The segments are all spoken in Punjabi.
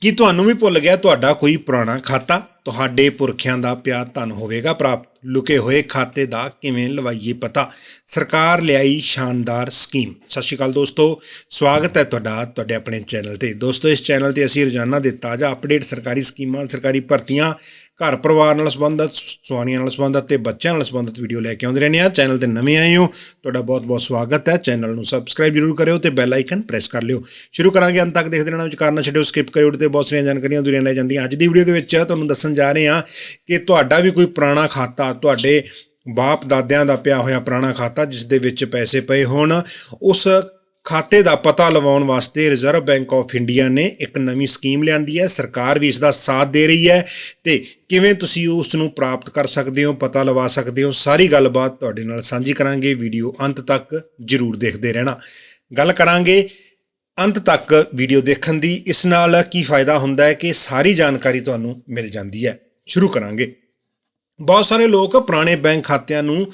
ਕੀ ਤੁਹਾਨੂੰ ਵੀ ਭੁੱਲ ਗਿਆ ਤੁਹਾਡਾ ਕੋਈ ਪੁਰਾਣਾ ਖਾਤਾ? ਤੁਹਾਡੇ ਪੁਰਖਿਆਂ ਦਾ ਪਿਆ ਧਨ ਹੋਵੇਗਾ ਪ੍ਰਾਪਤ। ਲੁਕੇ ਹੋਏ ਖਾਤੇ ਦਾ ਕਿਵੇਂ ਲਵਾਈਏ ਪਤਾ? ਸਰਕਾਰ ਲਿਆਈ ਸ਼ਾਨਦਾਰ ਸਕੀਮ। ਸਤਿ ਸ਼੍ਰੀ ਅਕਾਲ ਦੋਸਤੋ, ਸਵਾਗਤ ਹੈ ਤੁਹਾਡਾ, ਤੁਹਾਡੇ ਆਪਣੇ ਚੈਨਲ ਤੇ। ਦੋਸਤੋ, ਇਸ ਚੈਨਲ ਤੇ ਅਸੀਂ ਰੋਜ਼ਾਨਾ ਦੇ ਤਾਜ਼ਾ ਅਪਡੇਟ ਸਰਕਾਰੀ ਸਕੀਮਾਂ, ਸਰਕਾਰੀ ਭਰਤੀਆਂ ਘਰ ਪਰਿਵਾਰ ਨਾਲ ਸੰਬੰਧਿਤ ਸੁਆਣੀਆਂ ਨਾਲ ਸੰਬੰਧਿਤ ਤੇ ਬੱਚਿਆਂ ਨਾਲ ਸੰਬੰਧਿਤ ਵੀਡੀਓ ਲੈ ਕੇ ਆਉਂਦੇ ਰਹਿੰਦੇ ਆ ਚੈਨਲ ਤੇ ਨਵੇਂ ਆਏ ਹੋ, ਤੁਹਾਡਾ ਬਹੁਤ-ਬਹੁਤ ਸਵਾਗਤ ਹੈ। ਚੈਨਲ ਨੂੰ ਸਬਸਕ੍ਰਾਈਬ ਜ਼ਰੂਰ ਕਰਿਓ ਤੇ ਬੈਲ ਆਈਕਨ ਪ੍ਰੈਸ ਕਰ ਲਿਓ। ਸ਼ੁਰੂ ਕਰਾਂਗੇ ਅੰਤ ਤੱਕ ਦੇਖਦੇ ਰਹਿਣਾ ਵਿਚਾਰ ਨਾ ਛੱਡਿਓ ਸਕਿਪ ਕਰਿਓ ਤੇ ਬਹੁਤ ਸਾਰੀਆਂ ਜਾਣਕਾਰੀਆਂ ਦੁਨੀਆ ਲੈ ਜਾਂਦੀਆਂ। ਅੱਜ ਦੀ ਵੀਡੀਓ ਦੇ ਵਿੱਚ ਤੁਹਾਨੂੰ ਦੱਸਣ ਜਾ ਰਹੇ ਹਾਂ ਕਿ ਤੁਹਾਡਾ ਵੀ ਕੋਈ ਪੁਰਾਣਾ ਖਾਤਾ, ਤੁਹਾਡੇ ਬਾਪ ਦਾਦਿਆਂ ਦਾ ਪਿਆ ਹੋਇਆ ਪੁਰਾਣਾ ਖਾਤਾ, ਜਿਸ ਦੇ ਵਿੱਚ ਪੈਸੇ ਪਏ ਹੋਣ, ਉਸ ਖਾਤੇ ਦਾ ਪਤਾ ਲਵਾਉਣ ਵਾਸਤੇ ਰਿਜ਼ਰਵ ਬੈਂਕ ਆਫ ਇੰਡੀਆ ਨੇ ਇੱਕ ਨਵੀਂ ਸਕੀਮ ਲਿਆਂਦੀ ਹੈ। ਸਰਕਾਰ ਵੀ ਇਸ ਦਾ ਸਾਥ ਦੇ ਰਹੀ ਹੈ ਤੇ ਕਿਵੇਂ ਤੁਸੀਂ ਉਸ ਨੂੰ ਪ੍ਰਾਪਤ ਕਰ ਸਕਦੇ ਹੋ, ਪਤਾ ਲਵਾ ਸਕਦੇ ਹੋ, ਸਾਰੀ ਗੱਲਬਾਤ ਤੁਹਾਡੇ ਨਾਲ ਸਾਂਝੀ ਕਰਾਂਗੇ। ਵੀਡੀਓ ਅੰਤ ਤੱਕ ਜਰੂਰ ਦੇਖਦੇ ਰਹਿਣਾ। ਗੱਲ ਕਰਾਂਗੇ ਅੰਤ ਤੱਕ ਵੀਡੀਓ ਦੇਖਣ ਦੀ। ਇਸ ਨਾਲ ਕੀ ਫਾਇਦਾ ਹੁੰਦਾ ਹੈ ਕਿ ਸਾਰੀ ਜਾਣਕਾਰੀ ਤੁਹਾਨੂੰ ਮਿਲ ਜਾਂਦੀ ਹੈ। ਸ਼ੁਰੂ ਕਰਾਂਗੇ। ਬਹੁਤ ਸਾਰੇ ਲੋਕ ਪੁਰਾਣੇ ਬੈਂਕ ਖਾਤਿਆਂ ਨੂੰ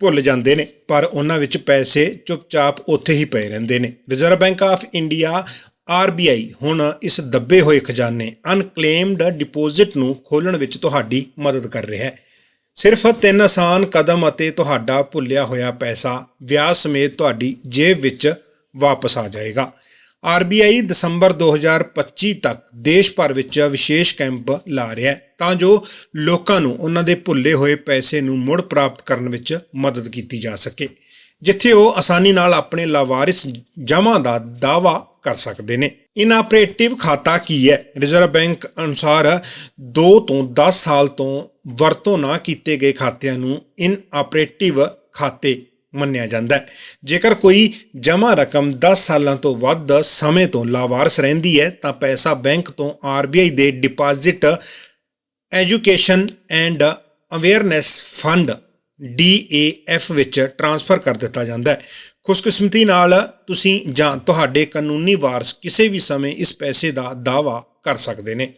ਭੁੱਲ ਜਾਂਦੇ ਨੇ, ਪਰ ਉਹਨਾਂ ਵਿੱਚ ਪੈਸੇ ਚੁੱਪਚਾਪ ਉੱਥੇ ਹੀ ਪਏ ਰਹਿੰਦੇ ਨੇ। Reserve bank of India RBI ਹੁਣ ਇਸ ਦੱਬੇ ਹੋਏ ਖਜ਼ਾਨੇ ਅਨਕਲੇਮਡ ਡਿਪੋਜ਼ਿਟ ਨੂੰ ਖੋਲਣ ਵਿੱਚ ਤੁਹਾਡੀ ਮਦਦ ਕਰ ਰਿਹਾ ਹੈ। ਸਿਰਫ ਤਿੰਨ ਆਸਾਨ ਕਦਮ ਅਤੇ ਤੁਹਾਡਾ ਭੁੱਲਿਆ ਹੋਇਆ ਪੈਸਾ ਵਿਆਜ ਸਮੇਤ ਤੁਹਾਡੀ ਜੇਬ ਵਿੱਚ ਵਾਪਸ ਆ ਜਾਏਗਾ। RBI ਦਸੰਬਰ 2025 ਤੱਕ ਦੇਸ਼ ਭਰ ਵਿੱਚ ਵਿਸ਼ੇਸ਼ ਕੈਂਪ ਲਾ ਰਿਹਾ ਹੈ, ਤਾਂ ਜੋ ਲੋਕਾਂ ਨੂੰ ਉਹਨਾਂ ਦੇ ਭੁੱਲੇ ਹੋਏ ਪੈਸੇ ਨੂੰ ਮੁੜ ਪ੍ਰਾਪਤ ਕਰਨ ਵਿੱਚ ਮਦਦ ਕੀਤੀ ਜਾ ਸਕੇ, ਜਿੱਥੇ ਉਹ ਆਸਾਨੀ ਨਾਲ ਆਪਣੇ ਲਾਵਾਰਿਸ ਜਮ੍ਹਾਂ ਦਾ ਦਾਅਵਾ ਕਰ ਸਕਦੇ ਨੇ। ਇਨਆਪਰੇਟਿਵ ਖਾਤਾ ਕੀ ਹੈ? ਰਿਜ਼ਰਵ ਬੈਂਕ ਅਨੁਸਾਰ 2 ਤੋਂ 10 ਸਾਲ ਤੋਂ ਵਰਤੋਂ ਨਾ ਕੀਤੇ ਗਏ ਖਾਤਿਆਂ ਨੂੰ ਇਨਆਪਰੇਟਿਵ ਖਾਤੇ ਮੰਨਿਆ ਜਾਂਦਾ ਹੈ। ਜੇਕਰ ਕੋਈ ਜਮ੍ਹਾਂ ਰਕਮ 10 ਸਾਲਾਂ ਤੋਂ ਵੱਧ ਸਮੇਂ ਤੋਂ ਲਾਵਾਰਸ ਰਹਿੰਦੀ ਹੈ, ਤਾਂ ਪੈਸਾ ਬੈਂਕ ਤੋਂ RBI ਦੇ deposit education and awareness fund DAF ਵਿੱਚ ਟ੍ਰਾਂਸਫਰ ਕਰ ਦਿੱਤਾ ਜਾਂਦਾ ਹੈ। ਖੁਸ਼ਕਿਸਮਤੀ ਨਾਲ ਤੁਸੀਂ ਜਾਂ ਤੁਹਾਡੇ ਕਾਨੂੰਨੀ ਵਾਰਸ ਕਿਸੇ ਵੀ ਸਮੇਂ ਇਸ ਪੈਸੇ ਦਾ ਦਾਅਵਾ ਕਰ ਸਕਦੇ ਨੇ।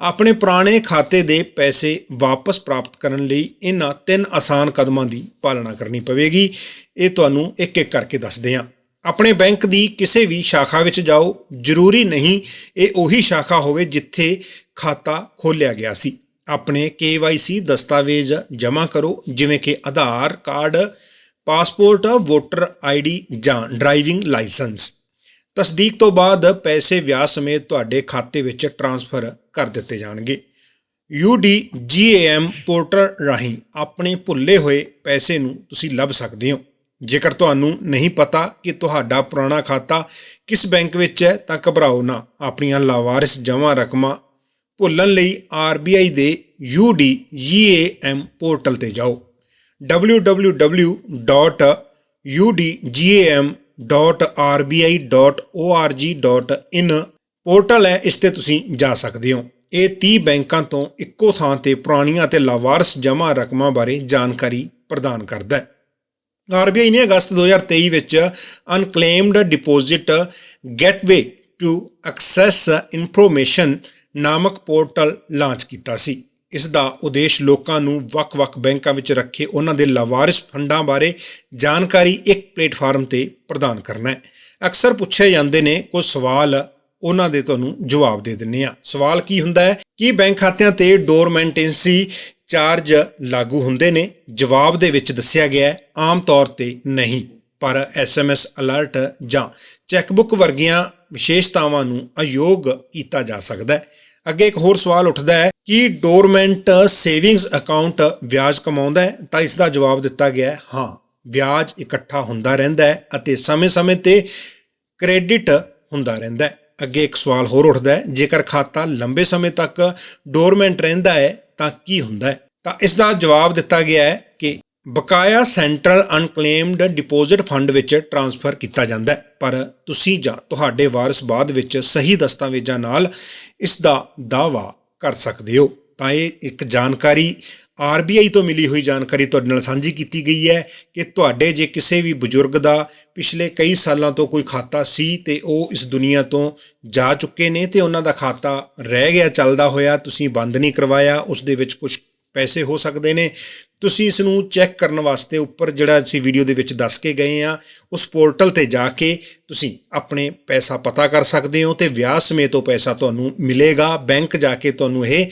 ਆਪਣੇ ਪੁਰਾਣੇ ਖਾਤੇ ਦੇ ਪੈਸੇ ਵਾਪਸ ਪ੍ਰਾਪਤ ਕਰਨ ਲਈ ਇਹਨਾਂ ਤਿੰਨ ਆਸਾਨ ਕਦਮਾਂ ਦੀ ਪਾਲਣਾ ਕਰਨੀ ਪਵੇਗੀ। ਇਹ ਤੁਹਾਨੂੰ ਇੱਕ ਇੱਕ ਕਰਕੇ ਦੱਸਦੇ ਹਾਂ। ਆਪਣੇ ਬੈਂਕ ਦੀ ਕਿਸੇ ਵੀ ਸ਼ਾਖਾ ਵਿੱਚ ਜਾਓ, ਜ਼ਰੂਰੀ ਨਹੀਂ ਇਹ ਉਹੀ ਸ਼ਾਖਾ ਹੋਵੇ ਜਿੱਥੇ ਖਾਤਾ ਖੋਲ੍ਹਿਆ ਗਿਆ ਸੀ। ਆਪਣੇ KYC ਦਸਤਾਵੇਜ਼ ਜਮ੍ਹਾਂ ਕਰੋ, ਜਿਵੇਂ ਕਿ Aadhaar card, passport, voter ID ਜਾਂ ਡਰਾਈਵਿੰਗ ਲਾਇਸੈਂਸ। ਤਸਦੀਕ ਤੋਂ ਬਾਅਦ ਪੈਸੇ ਵਿਆਹ ਸਮੇਤ ਤੁਹਾਡੇ ਖਾਤੇ ਵਿੱਚ ਟ੍ਰਾਂਸਫਰ ਕਰ ਦਿੱਤੇ ਜਾਣਗੇ। UDGAM ਪੋਰਟਲ ਰਾਹੀਂ ਆਪਣੇ ਭੁੱਲੇ ਹੋਏ ਪੈਸੇ ਨੂੰ ਤੁਸੀਂ ਲੱਭ ਸਕਦੇ ਹੋ। ਜੇਕਰ ਤੁਹਾਨੂੰ ਨਹੀਂ ਪਤਾ ਕਿ ਤੁਹਾਡਾ ਪੁਰਾਣਾ ਖਾਤਾ ਕਿਸ ਬੈਂਕ ਵਿੱਚ ਹੈ, ਤਾਂ ਘਬਰਾਓ ਨਾ। ਆਪਣੀਆਂ ਲਾਵਾਰਿਸ ਜਮ੍ਹਾਂ ਰਕਮਾਂ ਭੁੱਲਣ ਲਈ RBI ਦੇ UDGAM ਪੋਰਟਲ ਤੇ ਜਾਓ। www.udgam.rbi.org.in ਪੋਰਟਲ ਹੈ, ਇਸ ਤੇ ਤੁਸੀਂ ਜਾ ਸਕਦੇ ਹੋ। ਇਹ 30 ਬੈਂਕਾਂ ਤੋਂ ਇੱਕੋ ਥਾਂ ਤੇ ਪੁਰਾਣੀਆਂ ਅਤੇ ਲਾਵਾਰਸ ਜਮ੍ਹਾਂ ਰਕਮਾਂ ਬਾਰੇ ਜਾਣਕਾਰੀ ਪ੍ਰਦਾਨ ਕਰਦਾ ਹੈ। ਆਰਬੀਆਈ ਨੇ ਅਗਸਤ 2023 ਵਿੱਚ unclaimed deposit gateway to access information ਨਾਮਕ ਪੋਰਟਲ ਲਾਂਚ ਕੀਤਾ ਸੀ। ਇਸ ਦਾ ਉਦੇਸ਼ ਲੋਕਾਂ ਨੂੰ ਵੱਖ-ਵੱਖ ਬੈਂਕਾਂ ਵਿੱਚ ਰੱਖੇ ਉਹਨਾਂ ਦੇ ਲਾਵਾਰਿਸ ਫੰਡਾਂ ਬਾਰੇ ਜਾਣਕਾਰੀ ਇੱਕ ਪਲੇਟਫਾਰਮ ਤੇ ਪ੍ਰਦਾਨ ਕਰਨਾ ਹੈ। ਅਕਸਰ ਪੁੱਛੇ ਜਾਂਦੇ ਨੇ ਕੁਝ ਸਵਾਲ ਉਹਨਾਂ ਦੇ ਤੁਹਾਨੂੰ ਜਵਾਬ ਦੇ ਦਿੰਨੇ ਆ ਸਵਾਲ ਕੀ ਹੁੰਦਾ ਹੈ? ਕੀ ਬੈਂਕ ਖਾਤਿਆਂ ਤੇ ਡੋਰ ਡੋਰਮੈਂਟੈਂਸੀ ਚਾਰਜ ਲਾਗੂ ਹੁੰਦੇ ਨੇ? ਜਵਾਬ ਦੇ ਵਿੱਚ ਦੱਸਿਆ ਗਿਆ ਆਮ ਤੌਰ ਤੇ ਨਹੀਂ, ਪਰ ਐਸਐਮਐਸ ਅਲਰਟ ਜਾਂ ਚੈੱਕਬੁੱਕ ਵਰਗੀਆਂ ਵਿਸ਼ੇਸ਼ਤਾਵਾਂ ਨੂੰ ਅਯੋਗ ਕੀਤਾ ਜਾ ਸਕਦਾ ਹੈ। ਅੱਗੇ ਇੱਕ ਹੋਰ ਸਵਾਲ ਉੱਠਦਾ ਹੈ ਕਿ ਡੋਰਮੈਂਟ ਸੇਵਿੰਗਸ ਅਕਾਊਂਟ ਵਿਆਜ ਕਮਾਉਂਦਾ ਹੈ ਤਾਂ ਇਸ ਦਾ ਜਵਾਬ ਦਿੱਤਾ ਗਿਆ ਹੈ, ਹਾਂ, ਵਿਆਜ ਇਕੱਠਾ ਹੁੰਦਾ ਰਹਿੰਦਾ ਹੈ ਅਤੇ ਸਮੇਂ-ਸਮੇਂ ਤੇ ਕ੍ਰੈਡਿਟ ਹੁੰਦਾ ਰਹਿੰਦਾ ਹੈ। ਅੱਗੇ ਇੱਕ ਸਵਾਲ ਹੋਰ ਉੱਠਦਾ ਹੈ, ਜੇਕਰ ਖਾਤਾ ਲੰਬੇ ਸਮੇਂ ਤੱਕ ਡੋਰਮੈਂਟ ਰਹਿੰਦਾ ਹੈ ਤਾਂ ਕੀ ਹੁੰਦਾ ਹੈ? ਤਾਂ ਇਸ ਦਾ ਜਵਾਬ ਦਿੱਤਾ ਗਿਆ ਹੈ ਕਿ ਬਕਾਇਆ ਸੈਂਟਰਲ ਅਨਕਲੇਮਡ ਡਿਪੋਜ਼ਿਟ ਫੰਡ ਵਿੱਚ ਟ੍ਰਾਂਸਫਰ ਕੀਤਾ ਜਾਂਦਾ ਹੈ। ਪਰ ਤੁਸੀਂ ਜਾਂ ਤੁਹਾਡੇ ਵਾਰਸ ਬਾਅਦ ਵਿੱਚ ਸਹੀ ਦਸਤਾਵੇਜ਼ਾਂ ਨਾਲ ਇਸ ਦਾ ਦਾਅਵਾ ਕਰ ਸਕਦੇ ਹੋ। ਤਾਂ ਇਹ ਇੱਕ ਜਾਣਕਾਰੀ RBI ਤੋਂ ਮਿਲੀ ਹੋਈ ਜਾਣਕਾਰੀ ਤੁਹਾਡੇ ਨਾਲ ਸਾਂਝੀ ਕੀਤੀ ਗਈ ਹੈ ਕਿ ਤੁਹਾਡੇ ਜੇ ਕਿਸੇ ਵੀ ਬਜ਼ੁਰਗ ਦਾ ਪਿਛਲੇ ਕਈ ਸਾਲਾਂ ਤੋਂ ਕੋਈ ਖਾਤਾ ਸੀ ਤੇ ਉਹ ਇਸ ਦੁਨੀਆ ਤੋਂ ਜਾ ਚੁੱਕੇ ਨੇ ਤੇ ਉਹਨਾਂ ਦਾ ਖਾਤਾ ਰਹਿ ਗਿਆ, ਚੱਲਦਾ ਹੋਇਆ, ਤੁਸੀਂ ਬੰਦ ਨਹੀਂ ਕਰਵਾਇਆ, ਉਸ ਦੇ ਵਿੱਚ ਕੁਝ ਪੈਸੇ ਹੋ ਸਕਦੇ ਨੇ। ਤੁਸੀਂ ਇਸ ਨੂੰ ਚੈੱਕ ਕਰਨ ਵਾਸਤੇ ਉੱਪਰ ਜਿਹੜਾ ਅਸੀਂ ਵੀਡੀਓ ਦੇ ਵਿੱਚ ਦੱਸ ਕੇ ਗਏ ਆ ਉਸ ਪੋਰਟਲ ਤੇ ਜਾ ਕੇ ਤੁਸੀਂ ਆਪਣੇ ਪੈਸਾ ਪਤਾ ਕਰ ਸਕਦੇ ਹੋ ਤੇ ਵਿਆਹ ਸਮੇਤ ਉਹ ਪੈਸਾ ਤੁਹਾਨੂੰ ਮਿਲੇਗਾ। ਬੈਂਕ ਜਾ ਕੇ ਤੁਹਾਨੂੰ ਇਹ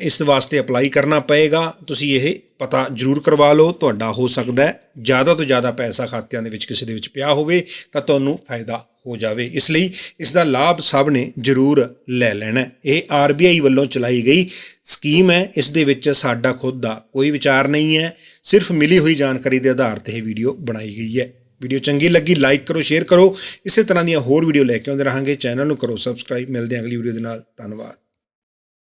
ਇਸ ਵਾਸਤੇ ਅਪਲਾਈ ਕਰਨਾ ਪਏਗਾ। ਤੁਸੀਂ ਇਹ ਪਤਾ ਜ਼ਰੂਰ ਕਰਵਾ ਲਓ, ਤੁਹਾਡਾ ਹੋ ਸਕਦਾ ਹੈ ਜ਼ਿਆਦਾ ਤੋਂ ਜ਼ਿਆਦਾ ਪੈਸਾ ਖਾਤਿਆਂ ਦੇ ਵਿੱਚ, ਕਿਸੇ ਦੇ ਵਿੱਚ ਪਿਆ ਹੋਵੇ, ਤਾਂ ਤੁਹਾਨੂੰ ਫਾਇਦਾ ਹੋ ਜਾਵੇ। ਇਸ ਲਈ ਇਸ ਦਾ ਲਾਭ ਸਭ ਨੇ ਜ਼ਰੂਰ ਲੈ ਲੈਣਾ ਹੈ। ਇਹ ਆਰਬੀਆਈ ਵੱਲੋਂ ਚਲਾਈ ਗਈ ਸਕੀਮ ਹੈ। ਇਸ ਦੇ ਵਿੱਚ ਸਾਡਾ ਖੁਦ ਦਾ ਕੋਈ ਵਿਚਾਰ ਨਹੀਂ ਹੈ। ਸਿਰਫ ਮਿਲੀ ਹੋਈ ਜਾਣਕਾਰੀ ਦੇ ਆਧਾਰ ਤੇ ਇਹ ਵੀਡੀਓ ਬਣਾਈ ਗਈ ਹੈ। ਵੀਡੀਓ ਚੰਗੀ ਲੱਗੀ, ਲਾਈਕ ਕਰੋ, ਸ਼ੇਅਰ ਕਰੋ। ਇਸੇ ਤਰ੍ਹਾਂ ਦੀਆਂ ਹੋਰ ਵੀਡੀਓ ਲੈ ਕੇ ਆਉਂਦੇ ਰਹਾਂਗੇ। ਚੈਨਲ ਨੂੰ ਕਰੋ ਸਬਸਕ੍ਰਾਈਬ। ਮਿਲਦੇ ਹਾਂ ਅਗਲੀ ਵੀਡੀਓ ਦੇ ਨਾਲ। ਧੰਨਵਾਦ।